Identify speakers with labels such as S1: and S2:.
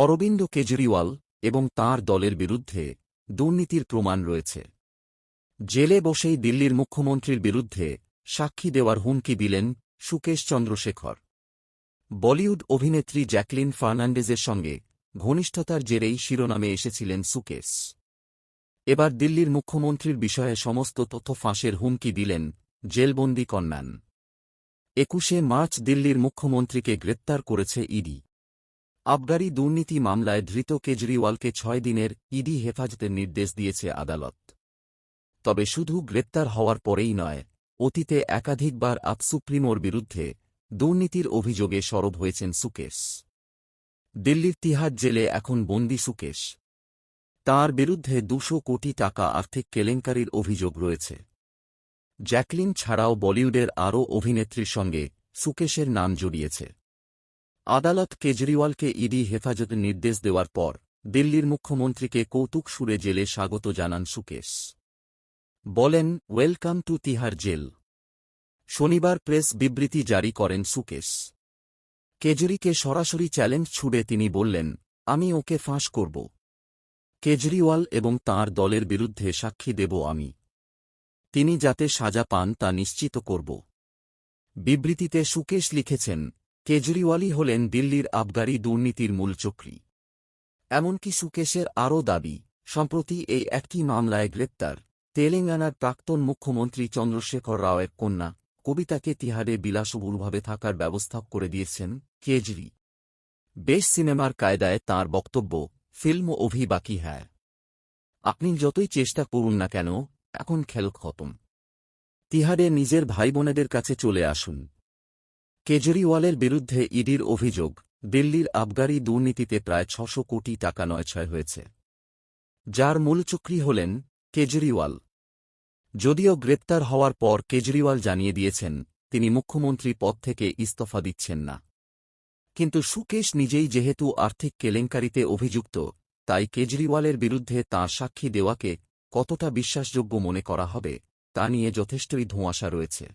S1: অরবিন্দ কেজরিওয়াল এবং তাঁর দলের বিরুদ্ধে দুর্নীতির প্রমাণ রয়েছে। জেলে বসেই দিল্লির মুখ্যমন্ত্রীর বিরুদ্ধে সাক্ষী দেওয়ার হুমকি দিলেন সুকেশ চন্দ্রশেখর। বলিউড অভিনেত্রী জ্যাকলিন ফার্নান্ডেজের সঙ্গে ঘনিষ্ঠতার জেরেই শিরোনামে এসেছিলেন সুকেশ। এবার দিল্লির মুখ্যমন্ত্রীর বিষয়ে সমস্ত তথ্য ফাঁসের হুমকি দিলেন জেলবন্দি কন্যান। একুশে মার্চ দিল্লির মুখ্যমন্ত্রীকে গ্রেপ্তার করেছে ইডি। আবগারি দুর্নীতি মামলায় ধৃত কেজরিওয়ালকে ছয় দিনের ইডি হেফাজতের নির্দেশ দিয়েছে আদালত। তবে শুধু গ্রেপ্তার হওয়ার পরেই নয়, অতীতে একাধিকবার আপ সুপ্রিমোর বিরুদ্ধে দুর্নীতির অভিযোগে সরব হয়েছেন সুকেশ। দিল্লির তিহার জেলে এখন বন্দি সুকেশ। তার বিরুদ্ধে দুশো কোটি টাকা আর্থিক কেলেঙ্কারির অভিযোগ রয়েছে। জ্যাকলিন ছাড়াও বলিউডের আরও অভিনেত্রীর সঙ্গে সুকেশের নাম জড়িয়েছে। আদালত কেজরিওয়ালকে ইডি হেফাজতে নির্দেশ দেওয়ার পর দিল্লির মুখ্যমন্ত্রীকে কৌতুক সুরে জেলে স্বাগত জানান সুকেশ। বলেন, ওয়েলকাম টু তিহার জেল। শনিবার প্রেস বিবৃতি জারি করেন সুকেশ। কেজরিকে সরাসরি চ্যালেঞ্জ ছুড়ে তিনি বললেন, আমি ওকে ফাঁস করব। কেজরিওয়াল এবং তাঁর দলের বিরুদ্ধে সাক্ষী দেব আমি। তিনি যাতে সাজা পান তা নিশ্চিত করব। বিবৃতিতে সুকেশ লিখেছেন কেজরিওয়ালই হলেন দিল্লির আবগারি দুর্নীতির মূল চক্রী। এমনকি সুকেশের আরও দাবি, সম্প্রতি এই একটি মামলায় গ্রেপ্তার, তেলেঙ্গানার প্রাক্তন মুখ্যমন্ত্রী চন্দ্রশেখর রাওয়ের কন্যা, কবিতাকে তিহারে বিলাসবহুলভাবে থাকার ব্যবস্থা করে দিয়েছেন কেজরি। বেশ সিনেমার কায়দায় তার বক্তব্য, ফিল্ম অভি বাকি হ্যায়। আপনি যতই চেষ্টা করুন না কেন, এখন খেল খতম। তিহারে নিজের ভাইবোনেদের কাছে চলে আসুন। কেজরিওয়ালের বিরুদ্ধে ইডির অভিযোগ, দিল্লির আবগারি দুর্নীতিতে প্রায় ছশো কোটি টাকা নয়ছয় হয়েছে। যার মূল মূলচক্রী হলেন কেজরিওয়াল। যদিও গ্রেপ্তার হওয়ার পর কেজরিওয়াল জানিয়ে দিয়েছেন, তিনি মুখ্যমন্ত্রী পদ থেকে ইস্তফা দিচ্ছেন না। কিন্তু সুকেশ নিজেই যেহেতু আর্থিক কেলেঙ্কারিতে অভিযুক্ত, তাই কেজরিওয়ালের বিরুদ্ধে তাঁর সাক্ষী দেওয়াকে কতটা বিশ্বাসযোগ্য মনে করা হবে, তা নিয়ে যথেষ্টই ধোঁয়াশা রয়েছে।